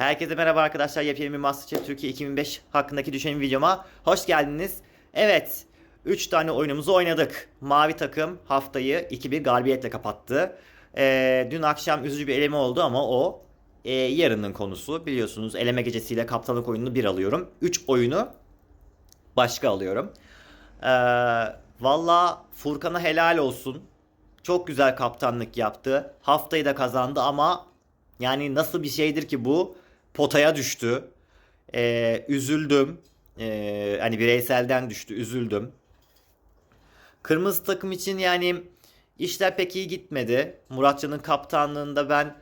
Herkese merhaba arkadaşlar. Yepyeni bir Masterchef Türkiye 2005 hakkındaki düşünüm videoma hoş geldiniz. Evet, 3 tane oyunumuzu oynadık. Mavi takım haftayı 2-1 galibiyetle kapattı. Ee, dün akşam üzücü bir eleme oldu ama o e, yarının konusu. Biliyorsunuz eleme gecesiyle kaptanlık oyununu bir alıyorum. 3 oyunu başka alıyorum. Ee, Valla Furkan'a helal olsun. Çok güzel kaptanlık yaptı. Haftayı da kazandı ama yani nasıl bir şeydir ki bu? Potaya düştü. Ee, üzüldüm. Ee, hani bireyselden düştü. Üzüldüm. Kırmızı takım için yani işler pek iyi gitmedi. Muratcan'ın kaptanlığında ben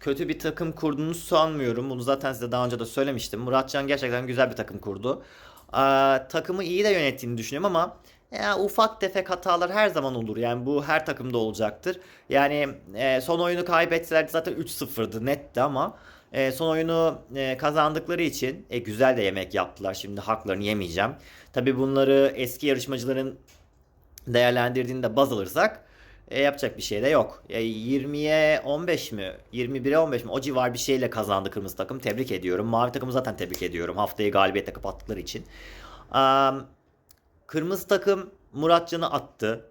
kötü bir takım kurduğunu sanmıyorum. Bunu zaten size daha önce de söylemiştim. Muratcan gerçekten güzel bir takım kurdu. Ee, takımı iyi de yönettiğini düşünüyorum ama ya, ufak tefek hatalar her zaman olur. Yani bu her takımda olacaktır. Yani e, son oyunu kaybetselerdi zaten 3-0'dı netti ama e, son oyunu e, kazandıkları için e, güzel de yemek yaptılar. Şimdi haklarını yemeyeceğim. Tabii bunları eski yarışmacıların değerlendirdiğinde baz alırsak e, yapacak bir şey de yok. E, 20'ye 15 mi? 21'e 15 mi? O civar bir şeyle kazandı kırmızı takım. Tebrik ediyorum. Mavi takımı zaten tebrik ediyorum. Haftayı galibiyetle kapattıkları için. Am, kırmızı takım Muratcan'ı attı.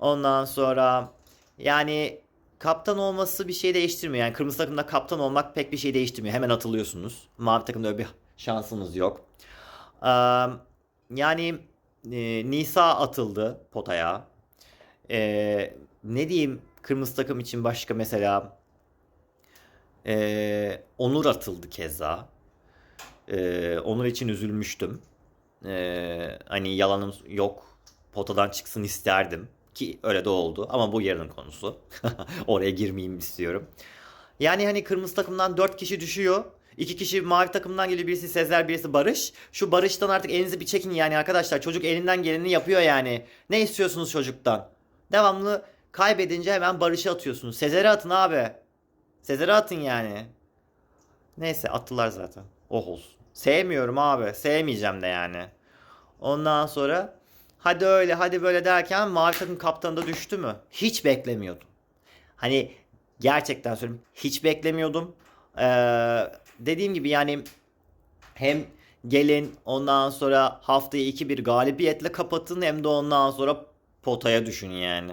Ondan sonra yani kaptan olması bir şey değiştirmiyor. Yani kırmızı takımda kaptan olmak pek bir şey değiştirmiyor. Hemen atılıyorsunuz. Mavi takımda öyle bir şansınız yok. Yani e, Nisa atıldı potaya. Ne diyeyim kırmızı takım için başka mesela Onur atıldı keza. Onur için üzülmüştüm. Hani yalanım yok. Potadan çıksın isterdim. Ki öyle de oldu. Ama bu yarının konusu. Oraya girmeyeyim istiyorum. Yani hani kırmızı takımdan 4 kişi düşüyor. İki kişi mavi takımdan geliyor. Birisi Sezer, birisi Barış. Şu Barış'tan artık elinizi bir çekin yani arkadaşlar. Çocuk elinden geleni yapıyor yani. Ne istiyorsunuz çocuktan? Devamlı kaybedince hemen Barış'ı atıyorsunuz. Sezer'e atın abi. Sezer'e atın yani. Neyse attılar zaten. Oh olsun. Sevmiyorum abi. Sevmeyeceğim de yani. Ondan sonra hadi öyle hadi böyle derken mavi takım kaptanı da düştü mü? Hiç beklemiyordum. Hani gerçekten söyleyeyim hiç beklemiyordum. Ee, dediğim gibi yani hem gelin ondan sonra haftayı 2-1 galibiyetle kapatın hem de ondan sonra potaya düşün yani.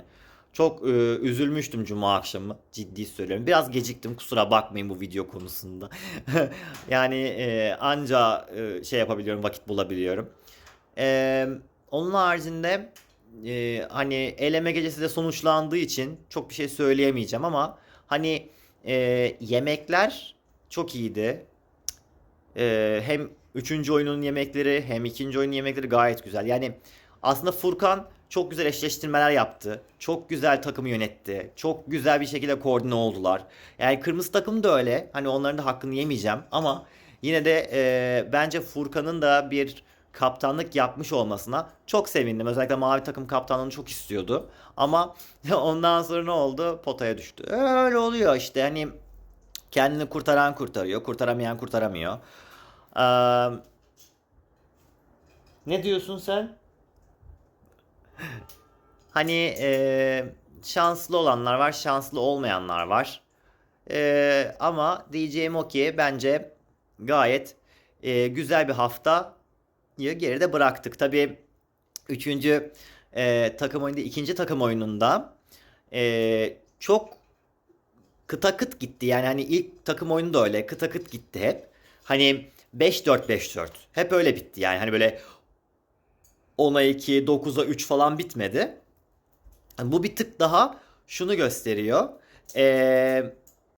Çok e, üzülmüştüm cuma akşamı ciddi söylüyorum. Biraz geciktim kusura bakmayın bu video konusunda. yani e, anca e, şey yapabiliyorum vakit bulabiliyorum. E, onun haricinde e, hani eleme gecesi de sonuçlandığı için çok bir şey söyleyemeyeceğim ama hani e, yemekler çok iyiydi. E, hem üçüncü oyunun yemekleri hem ikinci oyunun yemekleri gayet güzel. Yani aslında Furkan çok güzel eşleştirmeler yaptı. Çok güzel takımı yönetti. Çok güzel bir şekilde koordine oldular. Yani kırmızı takım da öyle. Hani onların da hakkını yemeyeceğim ama yine de e, bence Furkan'ın da bir kaptanlık yapmış olmasına çok sevindim. Özellikle mavi takım kaptanlığını çok istiyordu. Ama ondan sonra ne oldu? Potaya düştü. Öyle oluyor işte. Hani kendini kurtaran kurtarıyor. Kurtaramayan kurtaramıyor. Ee, ne diyorsun sen? Hani e, şanslı olanlar var, şanslı olmayanlar var. E, ama diyeceğim o ki bence gayet e, güzel bir haftayı geride bıraktık. Tabii üçüncü e, takım oyunda, ikinci takım oyununda e, çok kıta kıt gitti. Yani hani ilk takım oyunu da öyle kıta kıt gitti hep. Hani 5-4 5-4 hep öyle bitti yani. Hani böyle 10'a 2, 9'a 3 falan bitmedi. Bu bir tık daha şunu gösteriyor. Ee,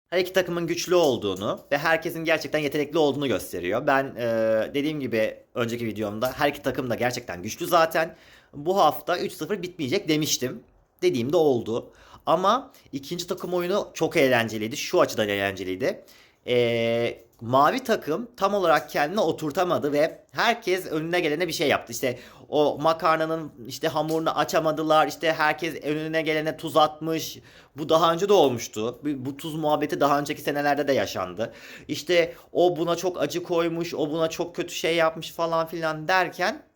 her iki takımın güçlü olduğunu ve herkesin gerçekten yetenekli olduğunu gösteriyor. Ben e, dediğim gibi önceki videomda her iki takım da gerçekten güçlü zaten. Bu hafta 3-0 bitmeyecek demiştim. Dediğimde oldu. Ama ikinci takım oyunu çok eğlenceliydi. Şu açıdan eğlenceliydi. Ee, mavi takım tam olarak kendine oturtamadı ve herkes önüne gelene bir şey yaptı. İşte o makarnanın işte hamurunu açamadılar. İşte herkes önüne gelene tuz atmış. Bu daha önce de olmuştu. Bu, tuz muhabbeti daha önceki senelerde de yaşandı. İşte o buna çok acı koymuş, o buna çok kötü şey yapmış falan filan derken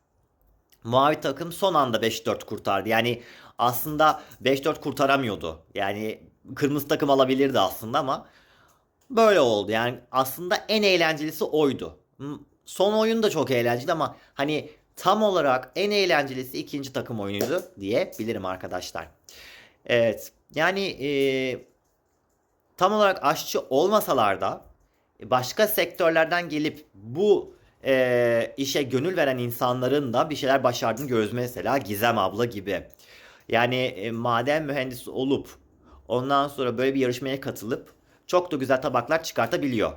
Mavi takım son anda 5-4 kurtardı. Yani aslında 5-4 kurtaramıyordu. Yani kırmızı takım alabilirdi aslında ama böyle oldu. Yani aslında en eğlencelisi oydu. Son oyun da çok eğlenceli ama hani tam olarak en eğlencelisi ikinci takım oyunuydu diyebilirim arkadaşlar. Evet. Yani e, tam olarak aşçı olmasalar da başka sektörlerden gelip bu e, işe gönül veren insanların da bir şeyler başardığını görüyoruz. Mesela Gizem abla gibi. Yani e, maden mühendisi olup ondan sonra böyle bir yarışmaya katılıp çok da güzel tabaklar çıkartabiliyor.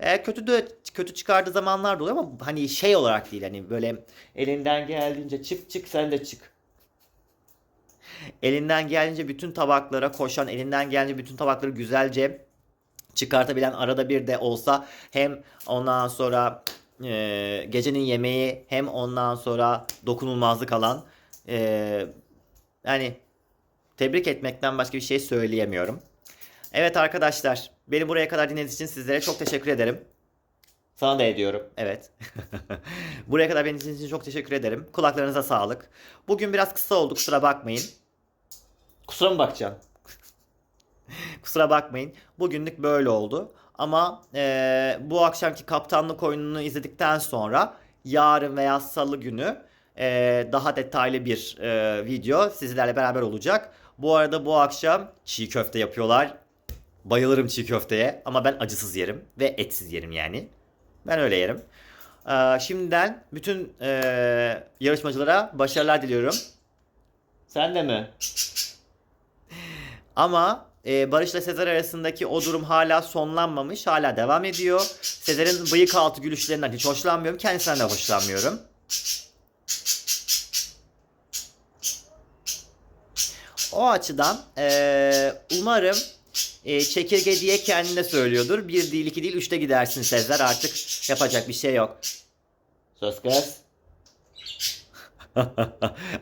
E, kötü de kötü çıkardığı zamanlar da oluyor ama hani şey olarak değil hani böyle elinden geldiğince çık çık sen de çık. Elinden geldiğince bütün tabaklara koşan, elinden geldiğince bütün tabakları güzelce çıkartabilen arada bir de olsa hem ondan sonra e, gecenin yemeği hem ondan sonra dokunulmazlık alan e, yani tebrik etmekten başka bir şey söyleyemiyorum. Evet arkadaşlar beni buraya kadar dinlediğiniz için sizlere çok teşekkür ederim. Sana da ediyorum. Evet. buraya kadar beni dinlediğiniz için çok teşekkür ederim. Kulaklarınıza sağlık. Bugün biraz kısa oldu kusura bakmayın. Kusura mı bakacağım? Kusura bakmayın. Bugünlük böyle oldu. Ama eee, bu akşamki kaptanlık oyununu izledikten sonra yarın veya salı günü eee, daha detaylı bir eee, video sizlerle beraber olacak. Bu arada bu akşam çiğ köfte yapıyorlar. Bayılırım çiğ köfteye ama ben acısız yerim ve etsiz yerim yani. Ben öyle yerim. Eee, şimdiden bütün eee, yarışmacılara başarılar diliyorum. Sen de mi? Ama e, Barış ile Sezer arasındaki o durum hala sonlanmamış. Hala devam ediyor. Sezer'in bıyık altı gülüşlerinden hiç hoşlanmıyorum. Kendisinden de hoşlanmıyorum. O açıdan e, umarım e, çekirge diye kendine söylüyordur. Bir değil iki değil üçte gidersin Sezer artık yapacak bir şey yok. Söz kız.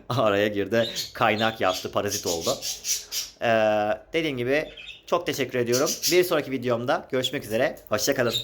Araya girdi. Kaynak yaptı. Parazit oldu. Ee, dediğim gibi çok teşekkür ediyorum. Bir sonraki videomda görüşmek üzere. Hoşçakalın.